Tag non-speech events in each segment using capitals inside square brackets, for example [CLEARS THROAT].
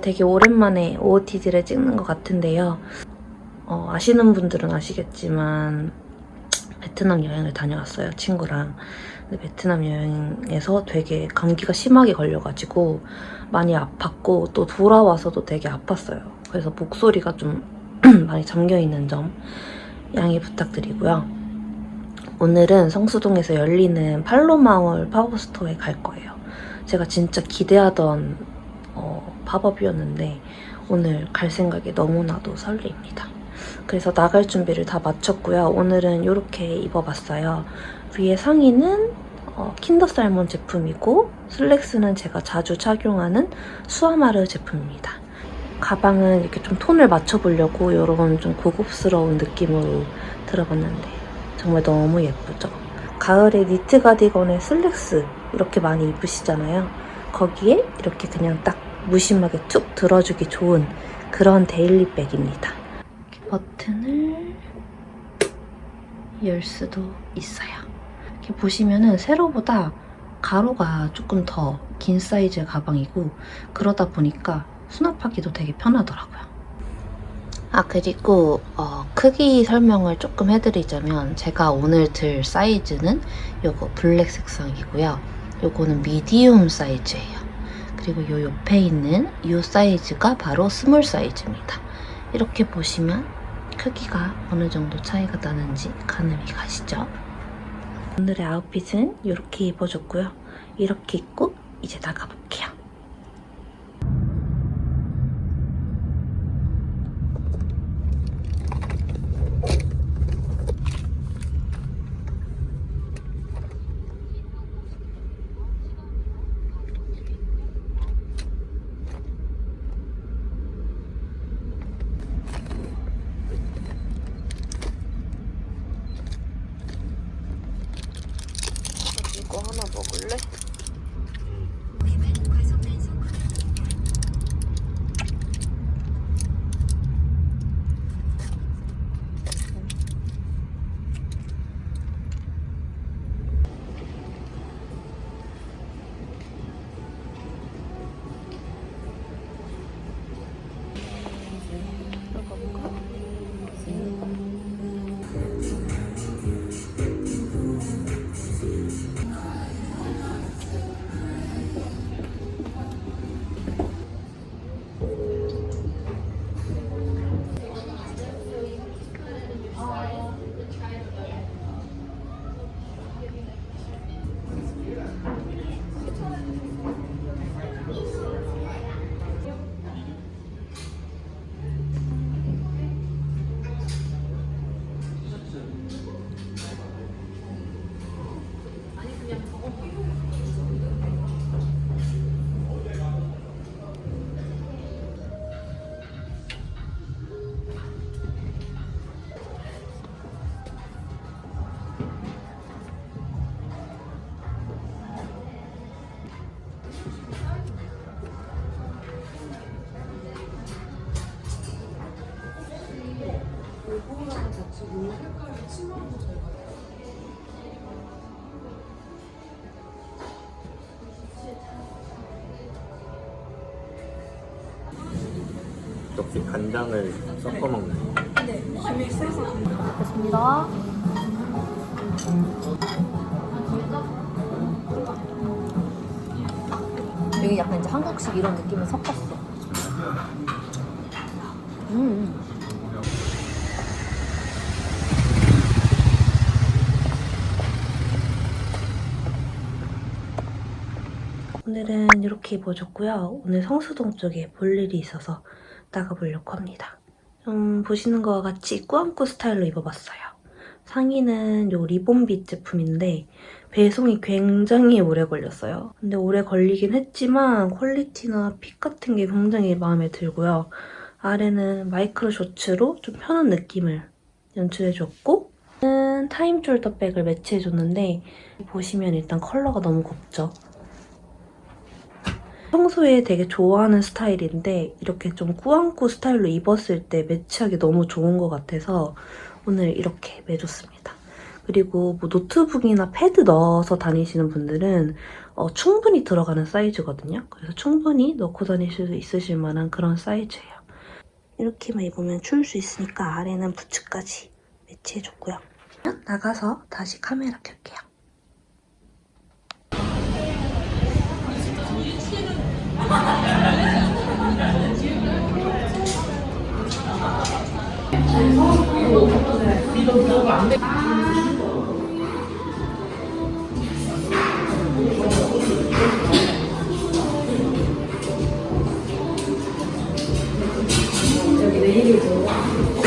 되게 오랜만에 OOTD를 찍는 것 같은데요. 어, 아시는 분들은 아시겠지만 베트남 여행을 다녀왔어요, 친구랑. 근데 베트남 여행에서 되게 감기가 심하게 걸려가지고 많이 아팠고 또 돌아와서도 되게 아팠어요. 그래서 목소리가 좀 [CLEARS THROAT] 많이 잠겨있는 점 양해 부탁드리고요. 오늘은 성수동에서 열리는 팔로마울 팝업 스토어에 갈 거예요. 제가 진짜 기대하던 어, 팝업이었는데 오늘 갈 생각에 너무나도 설레입니다. 그래서 나갈 준비를 다 마쳤고요. 오늘은 이렇게 입어봤어요. 위에 상의는 어, 킨더살몬 제품이고 슬랙스는 제가 자주 착용하는 수아마르 제품입니다. 가방은 이렇게 좀 톤을 맞춰보려고 이런 좀 고급스러운 느낌으로 들어봤는데 정말 너무 예쁘죠? 가을에 니트 가디건에 슬랙스 이렇게 많이 입으시잖아요. 거기에 이렇게 그냥 딱 무심하게 툭 들어주기 좋은 그런 데일리백입니다. 버튼을 열 수도 있어요. 이렇게 보시면은 세로보다 가로가 조금 더 긴 사이즈의 가방이고 그러다 보니까 수납하기도 되게 편하더라고요. 아 그리고 어, 크기 설명을 조금 해드리자면 제가 오늘 들 사이즈는 요거 블랙 색상이고요. 요거는 미디움 사이즈예요. 그리고 요 옆에 있는 이 사이즈가 바로 스몰 사이즈입니다. 이렇게 보시면 크기가 어느 정도 차이가 나는지 가늠이 가시죠? 오늘의 아웃핏은 이렇게 입어줬고요. 이렇게 입고 이제 나가볼게요. 이거 하나 먹을래? 역시 간장을 섞어 먹는. 됐습니다. 여기 약간 이제 한국식 이런 느낌을 섞었어. 음. 오늘은 이렇게 입어줬고요. 오늘 성수동 쪽에 볼 일이 있어서 나가보려고 합니다. 좀 보시는 것과 같이 꾸안꾸 스타일로 입어봤어요. 상의는 요 리본빗 제품인데 배송이 굉장히 오래 걸렸어요. 근데 오래 걸리긴 했지만 퀄리티나 핏 같은 게 굉장히 마음에 들고요. 아래는 마이크로 셔츠로 좀 편한 느낌을 연출해줬고 는 타임 숄더 백을 매치해줬는데 보시면 일단 컬러가 너무 곱죠. 평소에 되게 좋아하는 스타일인데 이렇게 좀 꾸안꾸 스타일로 입었을 때 매치하기 너무 좋은 것 같아서 오늘 이렇게 매줬습니다. 그리고 뭐 노트북이나 패드 넣어서 다니시는 분들은 어, 충분히 들어가는 사이즈거든요. 그래서 충분히 넣고 다니실 수 있으실 만한 그런 사이즈예요. 이렇게만 입으면 추울 수 있으니까 아래는 부츠까지 매치해줬고요. 나가서 다시 카메라 켤게요. 피부가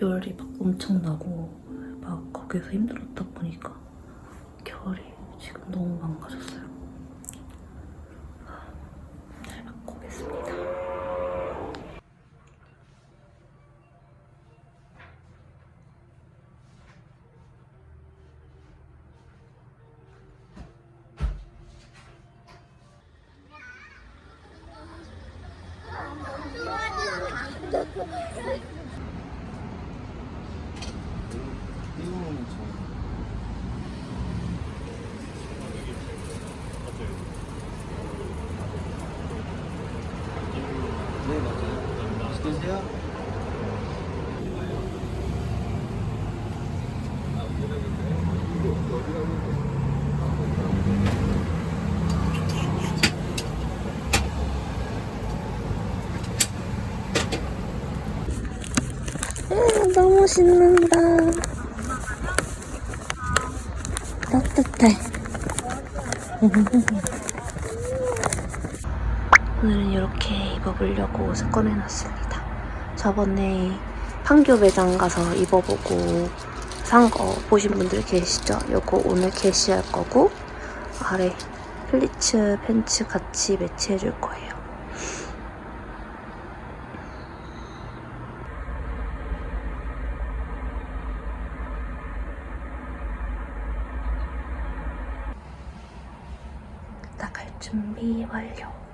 열이 막 엄청 나고 막 거기서 힘들었다 보니까 겨울이 지금 너무 망가졌어요. 잘 받고 오겠습니다. 네 맞아요. 맛있게 드세요. 음, 너무 신난다. 따뜻해. [LAUGHS] 오늘은 이렇게 입어보려고 옷을 꺼내놨습니다. 저번에 판교 매장 가서 입어보고 산 거 보신 분들 계시죠? 요거 오늘 게시할 거고 아래 플리츠 팬츠 같이 매치해줄 거예요. 나갈 준비 완료.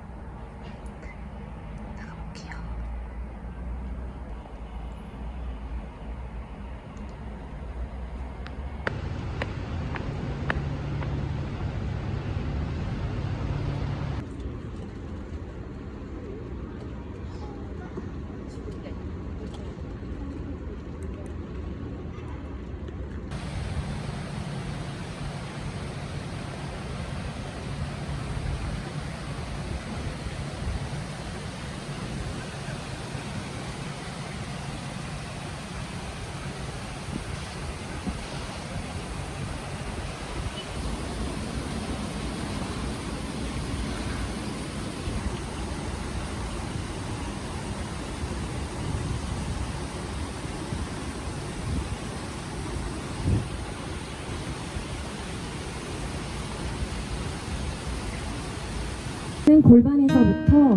는 골반에서부터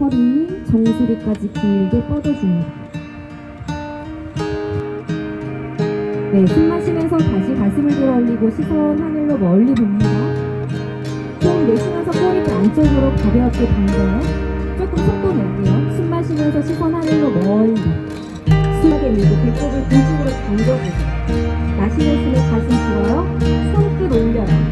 허리, 정수리까지 길게 뻗어줍니다. 네, 숨 마시면서 다시 가슴을 들어 올리고 시선 하늘로 멀리 봅니다. 호흡 내쉬면서 꼬리를 안쪽으로 가볍게 당겨요. 조금 속도 낼게요. 숨 마시면서 시선 하늘로 멀리. 숨하게 밀고 배꼽을 뒤쪽으로 당겨주세요. 마시는 숨에 가슴 들어요. 손끝 올려요.